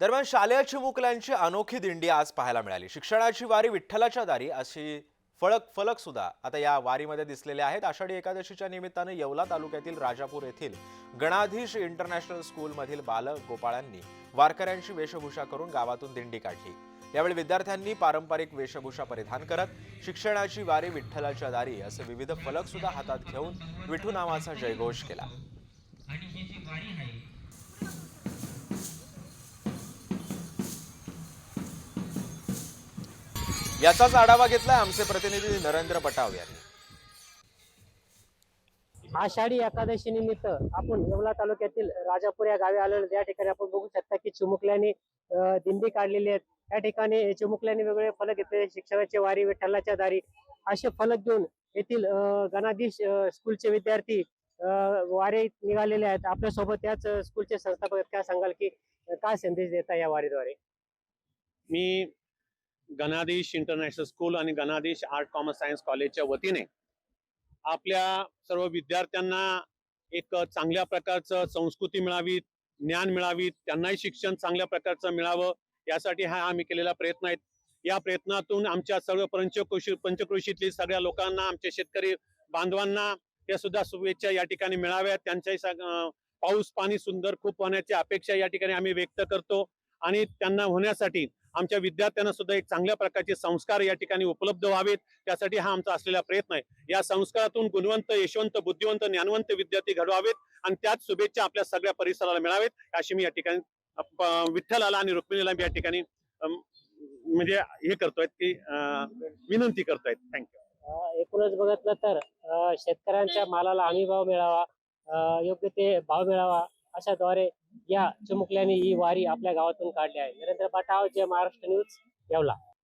दरम्यान शालेय चिमुकल्यांची अनोखी दिंडी आज पाहायला मिळाली. शिक्षणाची वारी विठ्ठलाच्या दारी अशी फळक फलक सुद्धा आता या वारीमध्ये दिसलेले आहेत. आषाढी एकादशीच्या निमित्तानं येवला तालुक्यातील राजापूर येथील गणाधीश इंटरनॅशनल स्कूलमधील बालक गोपाळांनी वारकऱ्यांची वेशभूषा करून गावातून दिंडी काढली. यावेळी विद्यार्थ्यांनी पारंपरिक वेशभूषा परिधान करत शिक्षणाची वारी विठ्ठलाच्या दारी असे विविध फलक सुद्धा हातात घेऊन विठू नावाचा जयघोष केला. आणि ही जी वारी आहे याचाच आढावा घेतलाय आमचे प्रतिनिधी नरेंद्र पटाव यांनी. आषाढी एकादशी निमित्त आपण येवला तालुक्यातील राजापूर या गावी आलेलो या ठिकाणी आपण बघू शकता की चिमुकल्यांनी दिंडी काढलेली आहेत. या ठिकाणी चिमुकल्यांनी वेगवेगळे फलक घेतले. शिक्षणाची वारी विठ्ठलाच्या दारी असे फलक घेऊन येथील अं, गणाधीश स्कूलचे विद्यार्थी अं, वारीत निघालेले आहेत. आपल्यासोबत याच अं, स्कूलचे संस्थापक. काय सांगाल की काय संदेश देता या वारीद्वारे? मी गणादेश इंटरनॅशनल स्कूल आणि गणादेश आर्ट कॉमर्स सायन्स कॉलेजच्या वतीने आपल्या सर्व विद्यार्थ्यांना एक चांगल्या प्रकारचं संस्कृती मिळावी ज्ञान मिळावी त्यांनाही शिक्षण चांगल्या प्रकारचं मिळावं यासाठी हा आम्ही केलेला प्रयत्न आहे. या प्रयत्नातून आमच्या सर्व पंचकृषी पंचकृषीतील सगळ्या लोकांना आमच्या शेतकरी बांधवांना त्या सुद्धा शुभेच्छा या ठिकाणी मिळाव्यात. त्यांच्याही सग- पाऊस पाणी सुंदर खूप होण्याची अपेक्षा या ठिकाणी आम्ही व्यक्त करतो. आणि त्यांना होण्यासाठी आमच्या विद्यार्थ्यांना सुद्धा एक चांगल्या प्रकारचे संस्कार या ठिकाणी उपलब्ध व्हावेत. त्यासाठी हा आमचा असलेला प्रयत्न आहे. या संस्कारातून गुणवंत यशवंत बुद्धिवंत ज्ञानवंत विद्यार्थी घडवावेत आणि त्याच शुभेच्छा आपल्या सगळ्या परिसराला मिळावेत. अशी मी या ठिकाणी विठ्ठलाला आणि रुक्मिणीला मी या ठिकाणी म्हणजे हे करतोय की विनंती करतोय. थँक्यू एकूणच बघितलं तर शेतकऱ्यांच्या मालाला हमी भाव मिळावा योग्य ते भाव मिळावा अशाद्वारे या चिमुकल्याने ही वारी आपल्या गावातून काढली आहे. नरेंद्र पाटाव जे महाराष्ट्र न्यूज येवला.